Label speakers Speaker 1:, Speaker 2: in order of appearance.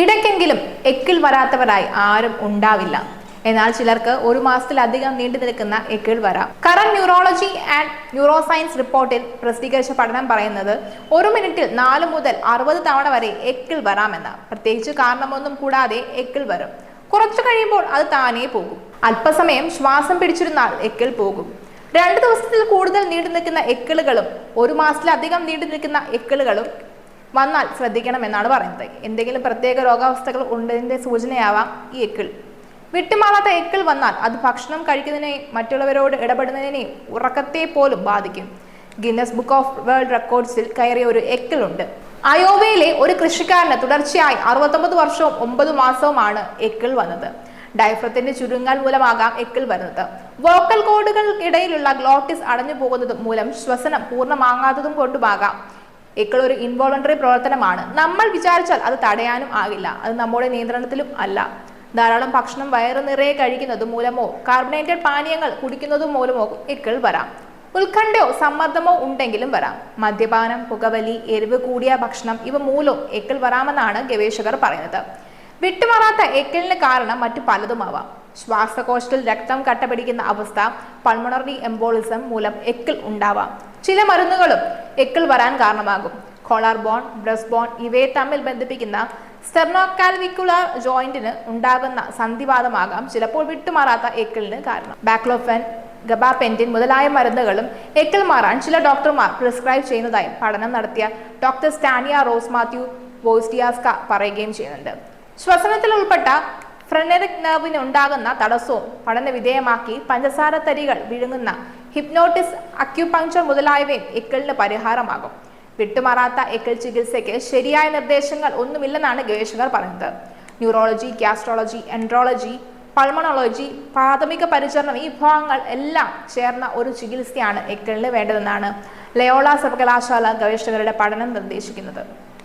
Speaker 1: ഇടയ്ക്കെങ്കിലും എക്കിൽ വരാത്തവരായി ആരും ഉണ്ടാവില്ല. എന്നാൽ ചിലർക്ക് ഒരു മാസത്തിലധികം നീണ്ടു നിൽക്കുന്ന എക്കിൾ വരാം. Current neurology and neuro science റിപ്പോർട്ടിൽ പ്രസിദ്ധീകരിച്ച പഠനം പറയുന്നത് ഒരു മിനിറ്റിൽ നാല് മുതൽ അറുപത് തവണ വരെ എക്കിൾ വരാമെന്ന്. പ്രത്യേകിച്ച് കാരണമൊന്നും കൂടാതെ എക്കിൾ വരും. കുറച്ചു കഴിയുമ്പോൾ അത് താനേ പോകും. അല്പസമയം ശ്വാസം പിടിച്ചിരുന്നാൽ എക്കിൾ പോകും. രണ്ട് ദിവസത്തിൽ കൂടുതൽ നീണ്ടു നിൽക്കുന്ന എക്കിളുകളും ഒരു മാസത്തിലധികം നീണ്ടു നിൽക്കുന്ന എക്കിളുകളും വന്നാൽ ശ്രദ്ധിക്കണമെന്നാണ് പറയുന്നത്. എന്തെങ്കിലും പ്രത്യേക രോഗാവസ്ഥകൾ ഉണ്ടതിന്റെ സൂചനയാവാം ഈ എക്കിൾ. വിട്ടുമാറാത്ത എക്കിൾ വന്നാൽ അത് ഭക്ഷണം കഴിക്കുന്നതിനെയും മറ്റുള്ളവരോട് ഇടപെടുന്നതിനെയും ഉറക്കത്തെ പോലും ബാധിക്കും. ഗിന്നസ് ബുക്ക് ഓഫ് വേൾഡ് റെക്കോർഡ്സിൽ കയറിയ ഒരു എക്കിൾ ഉണ്ട്. അയോവയിലെ ഒരു കൃഷിക്കാരന് തുടർച്ചയായി അറുപത്തൊമ്പത് വർഷവും ഒമ്പത് മാസവുമാണ് എക്കിൾ വന്നത്. ഡയഫ്രത്തിന്റെ ചുരുങ്ങൽ മൂലമാകാം എക്കിൾ വരുന്നത്. വോക്കൽ കോഡുകൾക്കിടയിലുള്ള ഗ്ലോട്ടിസ് അടഞ്ഞു പോകുന്നതും മൂലം ശ്വസനം പൂർണമാകാത്തതും കൊണ്ടുമാകാം. എക്കിൾ ഒരു ഇൻവോളണ്ടറി പ്രവർത്തനമാണ്. നമ്മൾ വിചാരിച്ചാൽ അത് തടയാനും ആകില്ല. അത് നമ്മുടെ നിയന്ത്രണത്തിലും അല്ല. ധാരാളം ഭക്ഷണം വയറ് നിറയെ കഴിക്കുന്നത് മൂലമോ കാർബണേറ്റഡ് പാനീയങ്ങൾ കുടിക്കുന്നത് മൂലമോ എക്കൾ വരാം. ഉത്കണ്ഠയോ സമ്മർദ്ദമോ ഉണ്ടെങ്കിലും വരാം. മദ്യപാനം പുകവലി എരിവ് കൂടിയ ഭക്ഷണം ഇവ മൂലവും എക്കൾ വരാമെന്നാണ് ഗവേഷകർ പറയുന്നത്. വിട്ടുമാറാത്ത എക്കലിന് കാരണം മറ്റു പലതുമാവാം. ശ്വാസകോശത്തിൽ രക്തം കട്ടപിടിക്കുന്ന അവസ്ഥ പൾമണറി എംബോളിസം മൂലം എക്കിൾ ഉണ്ടാവാം. ചില മരുന്നുകളും എക്കിൾ വരാൻ കാരണമാകും. കോളാർ ബോൺ ബ്രസ് ബോൺ ഇവയെ തമ്മിൽ ബന്ധിപ്പിക്കുന്ന സ്റ്റെർണോകാൽവിക്കുലർ ജോയിന്റിന് ഉണ്ടാകുന്ന സന്ധിവാദമാകാം ചിലപ്പോൾ വിട്ടുമാറാത്ത എക്കിളിന് കാരണം. ബാക്ലോഫൻ ഗബാപെന്റിൻ മുതലായ മരുന്നുകളും എക്കിൾ മാറാൻ ചില ഡോക്ടർമാർ പ്രിസ്ക്രൈബ് ചെയ്യുന്നതായി പഠനം നടത്തിയ ഡോക്ടർ സ്റ്റാനിയ റോസ് മാത്യു വോസ്റ്റിയാസ്ക പറയുകയും ചെയ്യുന്നുണ്ട്. ശ്വസനത്തിൽ ഉൾപ്പെട്ട ഫ്രനറിക് നെർവിന് ഉണ്ടാകുന്ന തടസ്സവും പഠന വിധേയമാക്കി പഞ്ചസാര തരികൾ വിഴുങ്ങുന്ന ഹിപ്നോട്ടിസ് അക്യുപങ്ചർ മുതലായവയും എക്കിളിന് പരിഹാരമാകും. വിട്ടുമാറാത്ത എക്കിൾ ചികിത്സയ്ക്ക് ശരിയായ നിർദ്ദേശങ്ങൾ ഒന്നുമില്ലെന്നാണ് ഗവേഷകർ പറയുന്നത്. ന്യൂറോളജി ഗ്യാസ്ട്രോളജി എൻട്രോളജി പൾമണോളജി പ്രാഥമിക പരിചരണം ഈ വിഭാഗങ്ങൾ എല്ലാം ചേർന്ന ഒരു ചികിത്സയാണ് എക്കിളിന് വേണ്ടതെന്നാണ് ലയോള സർവകലാശാല ഗവേഷകരുടെ പഠനം നിർദ്ദേശിക്കുന്നത്.